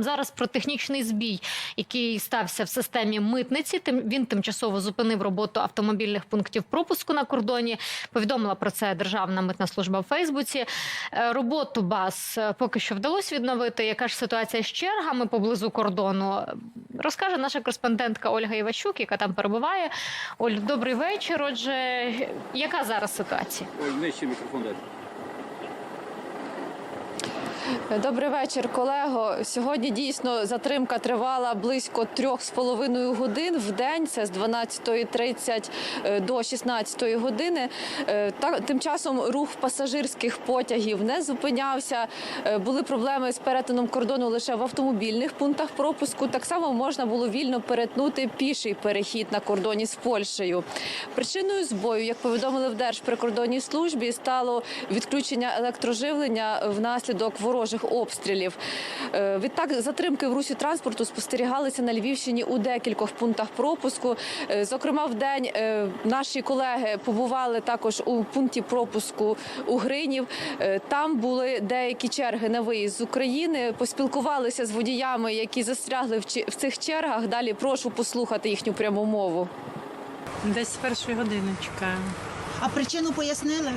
Зараз про технічний збій, який стався в системі митниці. Тим він тимчасово зупинив роботу автомобільних пунктів пропуску на кордоні. Повідомила про це Державна митна служба в Фейсбуці. Е, Роботу баз е, поки що вдалося відновити. Яка ж ситуація з чергами поблизу кордону? Розкаже наша кореспондентка Ольга Іващук, яка там перебуває. Оль, добрий вечір. Отже, яка зараз ситуація? Ой, нижче мікрофон дайте. Добрий вечір, колего. Сьогодні дійсно затримка тривала близько трьох з половиною годин в день. Це з 12.30 до 16.00 години. Е, тим часом рух пасажирських потягів не зупинявся. Е, Були проблеми з перетином кордону лише в автомобільних пунктах пропуску. Так само можна було вільно перетнути піший перехід на кордоні з Польщею. Причиною збою, як повідомили в Держприкордонній службі, стало відключення електроживлення внаслідок ворожих обстрілів. Е, Відтак затримки в русі транспорту спостерігалися на Львівщині у декількох пунктах пропуску. Е, Зокрема, в день е, наші колеги побували також у пункті пропуску у Гринів. Там були деякі черги на виїзд з України. Поспілкувалися з водіями, які застрягли в цих чергах. Далі прошу послухати їхню пряму мову. Десь з першої години чекаємо. А причину пояснили?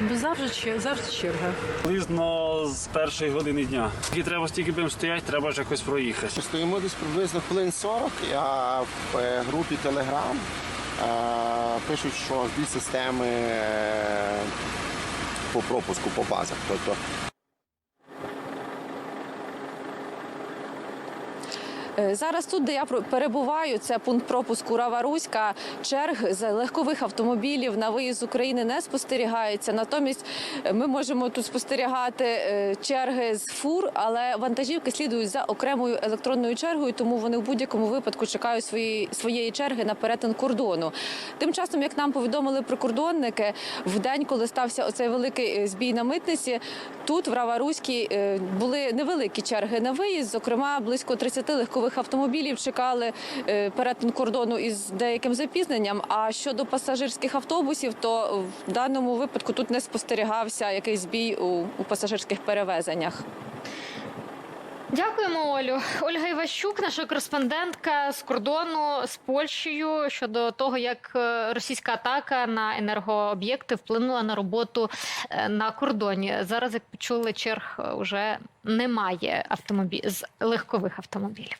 Бо завжди, завжди черга. Приблизно з першої години дня. І треба стільки будемо стояти, треба ж якось проїхати. Стоїмо десь приблизно хвилин 40, а в е, групі Telegram е, пишуть, що збій системи е, по пропуску по базах. Тобто Зараз тут, де я перебуваю, це пункт пропуску Рава-Руська. Черг з легкових автомобілів на виїзд з України не спостерігається. Натомість е, ми можемо тут спостерігати е, черги з фур, але вантажівки слідують за окремою електронною чергою, тому вони в будь-якому випадку чекають свої, своєї черги на перетин кордону. Тим часом, як нам повідомили прикордонники, в день, коли стався оцей великий е, збій на митниці, тут в Рава-Руській е, були невеликі черги на виїзд. Зокрема, близько 30 легкових автомобілів чекали е, перетин кордону із деяким запізненням. А щодо пасажирських автобусів, то в даному випадку тут не спостерігався якийсь збій у, у пасажирських перевезеннях. Дякуємо, Олю. Ольга Іващук, наша кореспондентка з кордону з Польщею щодо того, як е, російська атака на енергооб'єкти вплинула на роботу е, на кордоні. Зараз, як почули, черг уже немає автомобіль з легкових автомобілів.